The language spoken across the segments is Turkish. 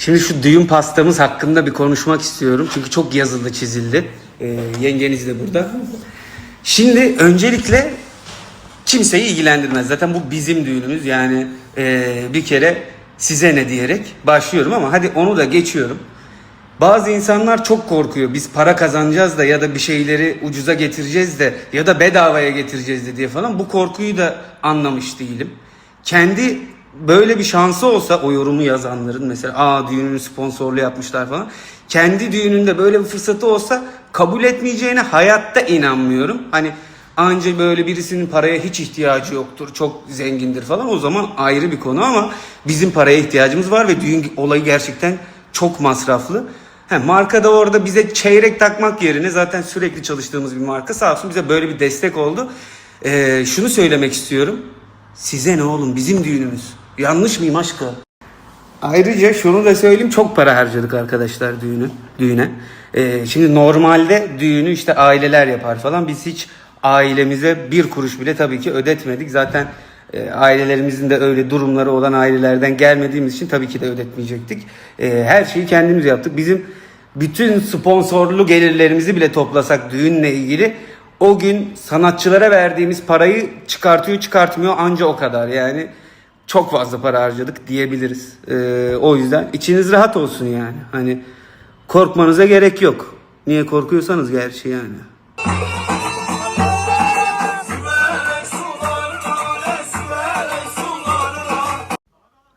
Şimdi şu düğün pastamız hakkında bir konuşmak istiyorum. Çünkü çok yazıldı çizildi. Ee, yengeniz de burada. Şimdi öncelikle kimseyi ilgilendirmez. Zaten bu bizim düğünümüz. Yani ee, bir kere size ne diyerek başlıyorum ama hadi onu da geçiyorum. Bazı insanlar çok korkuyor. Biz para kazanacağız da ya da bir şeyleri ucuza getireceğiz de ya da bedavaya getireceğiz de diye falan. Bu korkuyu da anlamış değilim. Kendi böyle bir şansı olsa o yorumu yazanların mesela aa düğününü sponsorlu yapmışlar falan. Kendi düğününde böyle bir fırsatı olsa kabul etmeyeceğine hayatta inanmıyorum. Hani anca böyle birisinin paraya hiç ihtiyacı yoktur. Çok zengindir falan. O zaman ayrı bir konu ama bizim paraya ihtiyacımız var ve düğün olayı gerçekten çok masraflı. He, marka da orada bize çeyrek takmak yerine zaten sürekli çalıştığımız bir marka sağ olsun bize böyle bir destek oldu. Ee, şunu söylemek istiyorum. Size ne oğlum bizim düğünümüz. Yanlış mıyım aşkım? Ayrıca şunu da söyleyeyim çok para harcadık arkadaşlar düğünü düğüne. Ee, şimdi normalde düğünü işte aileler yapar falan. Biz hiç ailemize bir kuruş bile tabii ki ödetmedik. Zaten e, ailelerimizin de öyle durumları olan ailelerden gelmediğimiz için tabii ki de ödetmeyecektik. E, her şeyi kendimiz yaptık. Bizim bütün sponsorlu gelirlerimizi bile toplasak düğünle ilgili o gün sanatçılara verdiğimiz parayı çıkartıyor çıkartmıyor anca o kadar yani çok fazla para harcadık diyebiliriz. Ee, o yüzden içiniz rahat olsun yani. Hani korkmanıza gerek yok. Niye korkuyorsanız gerçi yani.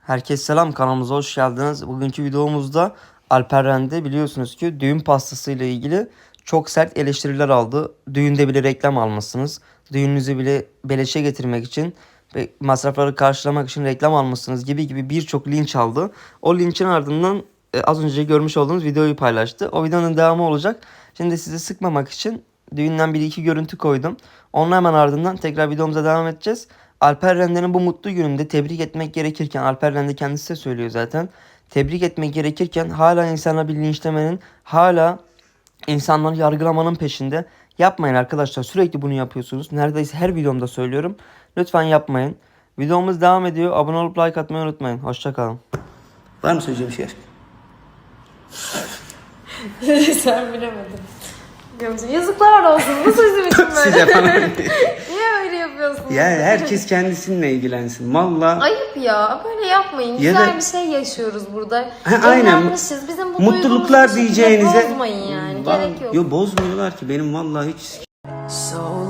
Herkese selam kanalımıza hoş geldiniz. Bugünkü videomuzda Alper Rende biliyorsunuz ki düğün pastası ile ilgili çok sert eleştiriler aldı. Düğünde bile reklam almışsınız. Düğününüzü bile beleşe getirmek için masrafları karşılamak için reklam almışsınız gibi gibi birçok linç aldı. O linçin ardından e, az önce görmüş olduğunuz videoyu paylaştı. O videonun devamı olacak. Şimdi sizi sıkmamak için düğünden bir iki görüntü koydum. Onun hemen ardından tekrar videomuza devam edeceğiz. Alper Rende'nin bu mutlu gününde tebrik etmek gerekirken Alper Rende kendisi de söylüyor zaten. Tebrik etmek gerekirken hala insana bir linçlemenin hala insanları yargılamanın peşinde. Yapmayın arkadaşlar sürekli bunu yapıyorsunuz. Neredeyse her videomda söylüyorum. Lütfen yapmayın. Videomuz devam ediyor. Abone olup like atmayı unutmayın. Hoşçakalın. Var mı söyleyeceğim bir şey aşkım? Sen bilemedin. Gömsün. Yazıklar olsun. Bu bizim için böyle. falan. Niye öyle yapıyorsun? ya herkes kendisinle ilgilensin. Valla Ayıp ya. Böyle yapmayın. Ya Güzel da- bir şey yaşıyoruz burada. Ha, aynen. Bizim bu mutluluklar diyeceğinize Bozmayın yani. Gerek yok. Yo bozmuyorlar ki benim vallahi hiç So